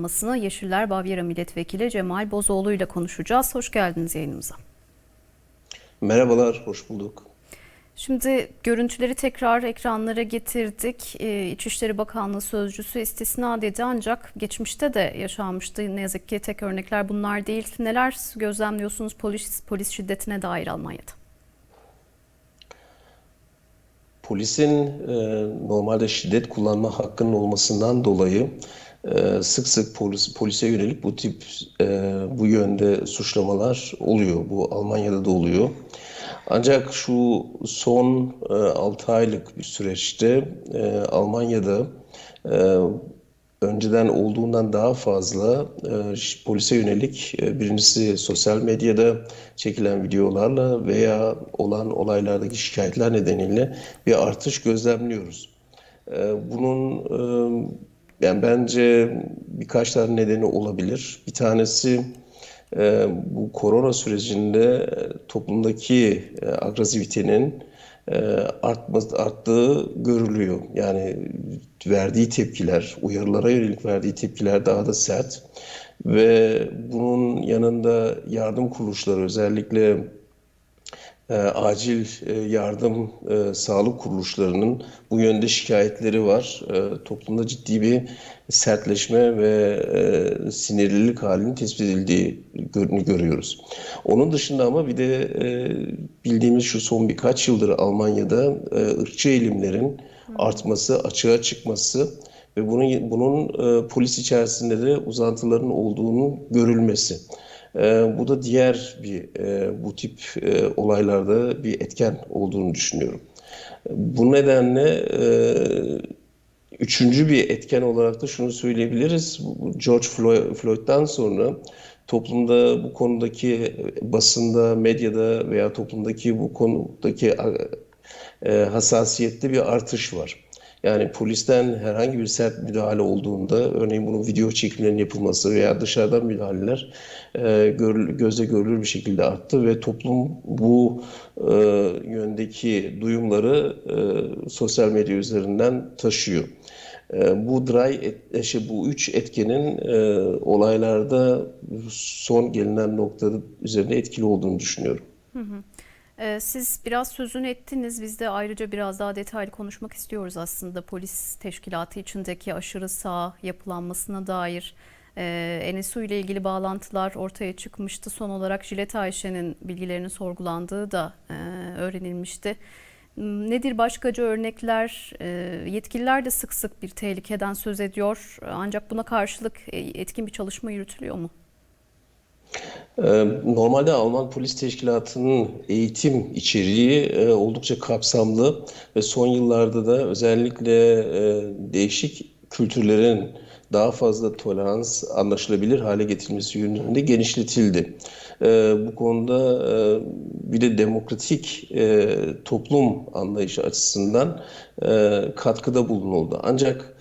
yapılmasını Yeşiller Bavyera Milletvekili Cemal Bozoğlu ile konuşacağız. Hoş geldiniz yayınımıza. Merhabalar, hoş bulduk. Şimdi görüntüleri tekrar ekranlara getirdik. Ee, İçişleri Bakanlığı Sözcüsü istisna dedi ancak geçmişte de yaşanmıştı. Ne yazık ki tek örnekler bunlar değil. Neler gözlemliyorsunuz polis, polis şiddetine dair Almanya'da? Polisin e, normalde şiddet kullanma hakkının olmasından dolayı sık sık polis, polise yönelik bu tip e, bu yönde suçlamalar oluyor. Bu Almanya'da da oluyor. Ancak şu son e, 6 aylık bir süreçte e, Almanya'da e, önceden olduğundan daha fazla e, polise yönelik e, birincisi sosyal medyada çekilen videolarla veya olan olaylardaki şikayetler nedeniyle bir artış gözlemliyoruz. E, bunun e, yani bence birkaç tane nedeni olabilir. Bir tanesi e, bu korona sürecinde toplumdaki e, agresivitenin e, artma, arttığı görülüyor. Yani verdiği tepkiler, uyarılara yönelik verdiği tepkiler daha da sert ve bunun yanında yardım kuruluşları özellikle e, acil e, yardım e, sağlık kuruluşlarının bu yönde şikayetleri var. E, toplumda ciddi bir sertleşme ve e, sinirlilik halinin tespit edildiği görüyoruz. Onun dışında ama bir de e, bildiğimiz şu son birkaç yıldır Almanya'da e, ırkçı eğilimlerin artması, açığa çıkması ve bunun bunun e, polis içerisinde de uzantıların olduğunu görülmesi. Ee, bu da diğer bir e, bu tip e, olaylarda bir etken olduğunu düşünüyorum. Bu nedenle e, üçüncü bir etken olarak da şunu söyleyebiliriz. George Floyd- Floyd'dan sonra toplumda bu konudaki basında, medyada veya toplumdaki bu konudaki e, hassasiyette bir artış var. Yani polisten herhangi bir sert müdahale olduğunda, örneğin bunun video çekimlerinin yapılması veya dışarıdan müdahaleler e, görül- gözle görülür bir şekilde arttı ve toplum bu e, yöndeki duyumları e, sosyal medya üzerinden taşıyor. E, bu dry et, şey, bu üç etkenin e, olaylarda son gelinen noktada üzerinde etkili olduğunu düşünüyorum. Ee, Siz biraz sözünü ettiniz. Biz de ayrıca biraz daha detaylı konuşmak istiyoruz aslında polis teşkilatı içindeki aşırı sağ yapılanmasına dair. Ee, ile ilgili bağlantılar ortaya çıkmıştı. Son olarak Jilet Ayşe'nin bilgilerinin sorgulandığı da e, öğrenilmişti. M, Nedir başkaca örnekler? Ee, Yetkililer de sık sık bir tehlikeden söz ediyor. Ancak buna karşılık e, etkin bir çalışma yürütülüyor mu? Ee, Normalde Alman Polis Teşkilatı'nın eğitim içeriği e, oldukça kapsamlı ve son yıllarda da özellikle e, değişik kültürlerin daha fazla tolerans anlaşılabilir hale getirilmesi yönünde genişletildi. E, Bu konuda e, bir de demokratik e, toplum anlayışı açısından katkıda bulunuldu. Ancak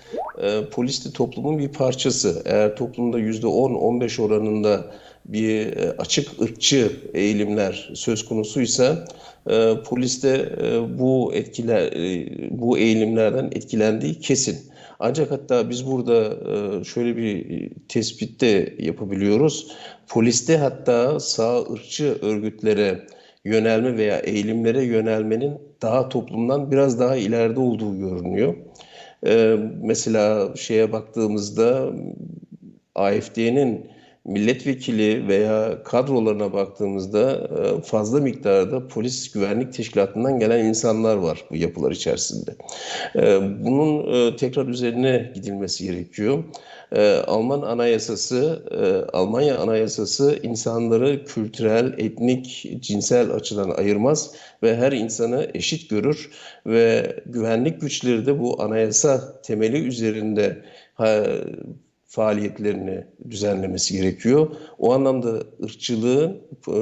polis de toplumun bir parçası. Eğer toplumda %10-15 oranında bir e, açık ırkçı eğilimler söz konusuysa e, polis de e, bu etkiler e, bu eğilimlerden etkilendiği kesin. Ancak hatta biz burada e, şöyle bir tespit de yapabiliyoruz. Poliste hatta sağ ırkçı örgütlere yönelme veya eğilimlere yönelmenin daha toplumdan biraz daha ileride olduğu görünüyor. E, mesela şeye baktığımızda AfD'nin milletvekili veya kadrolarına baktığımızda e, fazla miktarda polis güvenlik teşkilatından gelen insanlar var bu yapılar içerisinde. E, Bunun e, tekrar üzerine gidilmesi gerekiyor. Alman anayasası, Almanya anayasası insanları kültürel, etnik, cinsel açıdan ayırmaz ve her insanı eşit görür ve güvenlik güçleri de bu anayasa temeli üzerinde faaliyetlerini düzenlemesi gerekiyor. O anlamda ırkçılığın e,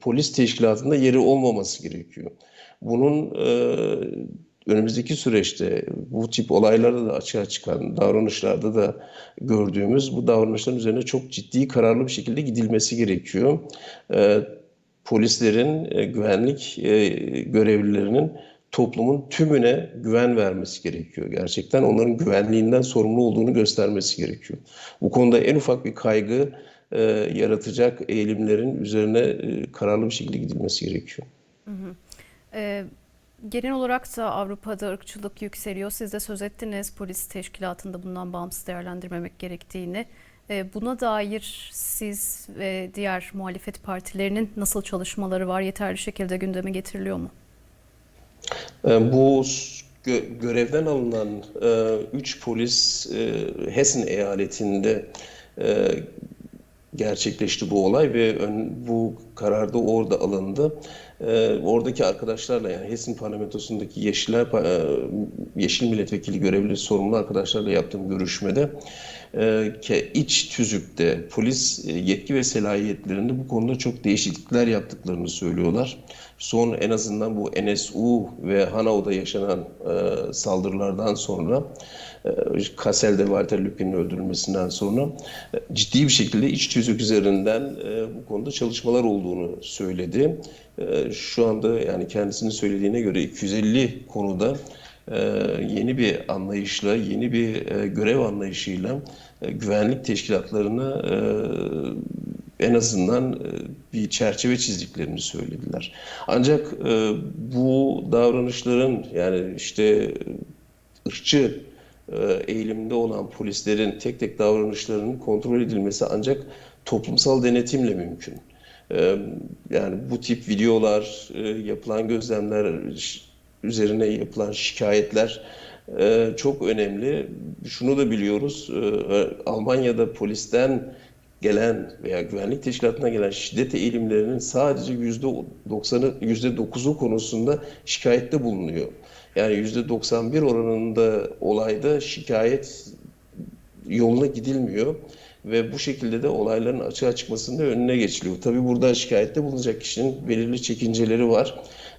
polis teşkilatında yeri olmaması gerekiyor. Bunun e, önümüzdeki süreçte bu tip olaylarda da açığa çıkan davranışlarda da gördüğümüz bu davranışların üzerine çok ciddi kararlı bir şekilde gidilmesi gerekiyor. E, polislerin, güvenlik görevlilerinin toplumun tümüne güven vermesi gerekiyor. Gerçekten onların güvenliğinden sorumlu olduğunu göstermesi gerekiyor. Bu konuda en ufak bir kaygı e, yaratacak eğilimlerin üzerine e, kararlı bir şekilde gidilmesi gerekiyor. Ee, genel olarak da Avrupa'da ırkçılık yükseliyor. Siz de söz ettiniz polis teşkilatında bundan bağımsız değerlendirmemek gerektiğini. Ee, buna dair siz ve diğer muhalefet partilerinin nasıl çalışmaları var? Yeterli şekilde gündeme getiriliyor mu? E, Bu gö- görevden alınan 3 polis e, Hessen eyaletinde e, gerçekleşti bu olay ve ön- bu karar da orada alındı. E, oradaki arkadaşlarla yani Hessen parlamentosundaki Yeşiller, e, Yeşil Milletvekili görevli sorumlu arkadaşlarla yaptığım görüşmede e, ke iç tüzükte polis e, yetki ve selahiyetlerinde bu konuda çok değişiklikler yaptıklarını söylüyorlar. Son en azından bu NSU ve Hanau'da yaşanan e, saldırılardan sonra e, Kassel'de Walter Lübke'nin öldürülmesinden sonra e, ciddi bir şekilde iç tüzük üzerinden e, bu konuda çalışmalar olduğunu söyledi. E, Şu anda yani kendisinin söylediğine göre 250 konuda e, yeni bir anlayışla, yeni bir e, görev anlayışıyla e, güvenlik teşkilatlarına e, en azından e, bir çerçeve çizdiklerini söylediler. Ancak e, bu davranışların yani işte ırkçı e, eğilimde olan polislerin tek tek davranışlarının kontrol edilmesi ancak toplumsal denetimle mümkün. Yani bu tip videolar, yapılan gözlemler, üzerine yapılan şikayetler çok önemli. Şunu da biliyoruz, Almanya'da polisten gelen veya güvenlik teşkilatına gelen şiddet eğilimlerinin sadece yüzde doksanı, yüzde dokuzu konusunda şikayette bulunuyor. Yani yüzde 91 oranında olayda şikayet yoluna gidilmiyor ve bu şekilde de olayların açığa çıkmasının önüne geçiliyor. Tabii burada şikayette bulunacak kişinin belirli çekinceleri var.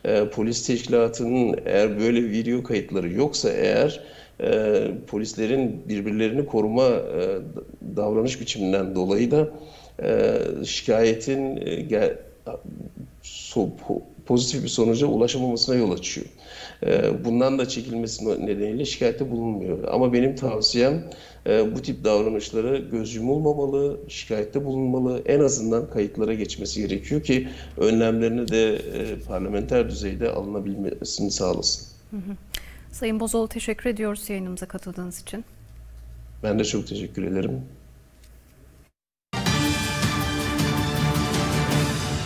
Ee, polis teşkilatının eğer böyle video kayıtları yoksa eğer e, polislerin birbirlerini koruma e, davranış biçiminden dolayı da e, şikayetin e, gel- so- po- pozitif bir sonuca ulaşamamasına yol açıyor. E, Bundan da çekilmesi nedeniyle şikayette bulunmuyor. Ama benim tavsiyem e, bu tip davranışlara göz yumulmamalı, şikayette bulunmalı, en azından kayıtlara geçmesi gerekiyor ki önlemlerini de e, parlamenter düzeyde alınabilmesini sağlasın. Sayın Bozoğlu teşekkür ediyoruz yayınımıza katıldığınız için. Ben de çok teşekkür ederim.